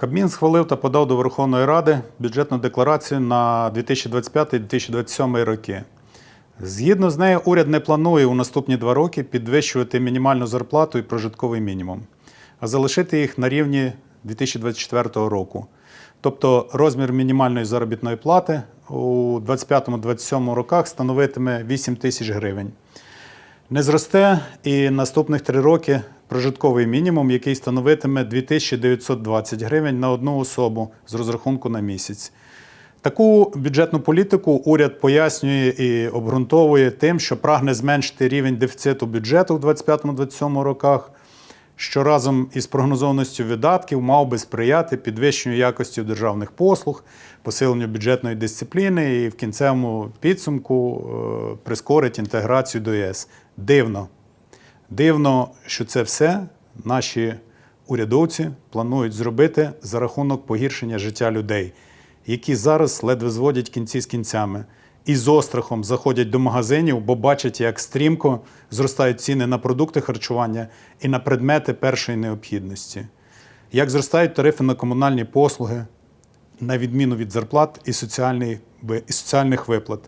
Кабмін схвалив та подав до Верховної Ради бюджетну декларацію на 2025-2027 роки. Згідно з нею, уряд не планує у наступні два роки підвищувати мінімальну зарплату і прожитковий мінімум, а залишити їх на рівні 2024 року. Тобто розмір мінімальної заробітної плати у 2025-2027 роках становитиме 8 тисяч гривень. Не зросте і наступних три роки прожитковий мінімум, який становитиме 2920 гривень на одну особу з розрахунку на місяць. Таку бюджетну політику уряд пояснює і обґрунтовує тим, що прагне зменшити рівень дефіциту бюджету в 2025-2027 роках, що разом із прогнозованістю видатків мав би сприяти підвищенню якості державних послуг, посиленню бюджетної дисципліни і в кінцевому підсумку е, прискорить інтеграцію до ЄС. Дивно. Дивно, що це все наші урядовці планують зробити за рахунок погіршення життя людей, які зараз ледве зводять кінці з кінцями і з острахом заходять до магазинів, бо бачать, як стрімко зростають ціни на продукти харчування і на предмети першої необхідності, як зростають тарифи на комунальні послуги, на відміну від зарплат і, соціальних виплат.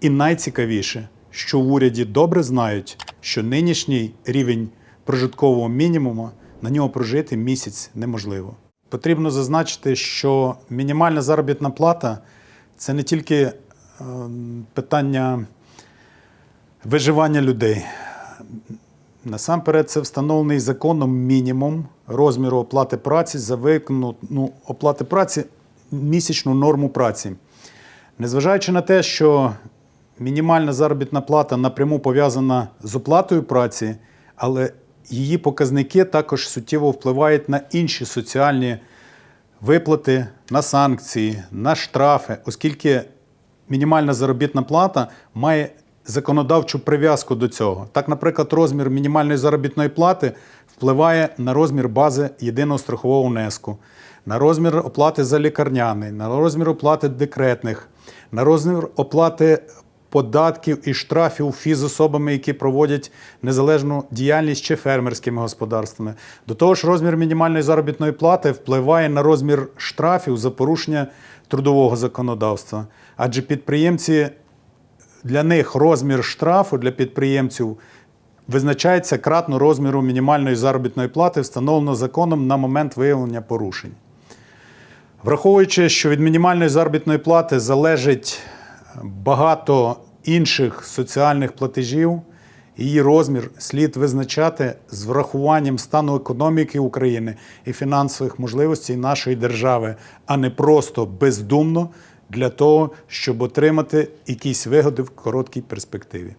І найцікавіше, що в уряді добре знають, що нинішній рівень прожиткового мінімуму на нього прожити місяць неможливо. Потрібно зазначити, що мінімальна заробітна плата це не тільки е, питання виживання людей. Насамперед, це встановлений законом мінімум розміру оплати праці за виконану ну, оплати праці місячну норму праці. Незважаючи на те, що мінімальна заробітна плата напряму пов'язана з оплатою праці, але її показники також суттєво впливають на інші соціальні виплати, на санкції, на штрафи, оскільки мінімальна заробітна плата має законодавчу прив'язку до цього. Так, наприклад, розмір мінімальної заробітної плати впливає на розмір бази єдиного страхового внеску, на розмір оплати за лікарняний, на розмір оплати декретних, на розмір оплати податків і штрафів фізособами, які проводять незалежну діяльність чи фермерськими господарствами. До того ж, розмір мінімальної заробітної плати впливає на розмір штрафів за порушення трудового законодавства. Адже підприємці для них розмір штрафу для підприємців визначається кратно розміру мінімальної заробітної плати, встановлено законом на момент виявлення порушень. Враховуючи, що від мінімальної заробітної плати залежить багато інших соціальних платежів, її розмір слід визначати з врахуванням стану економіки України і фінансових можливостей нашої держави, а не просто бездумно для того, щоб отримати якісь вигоди в короткій перспективі.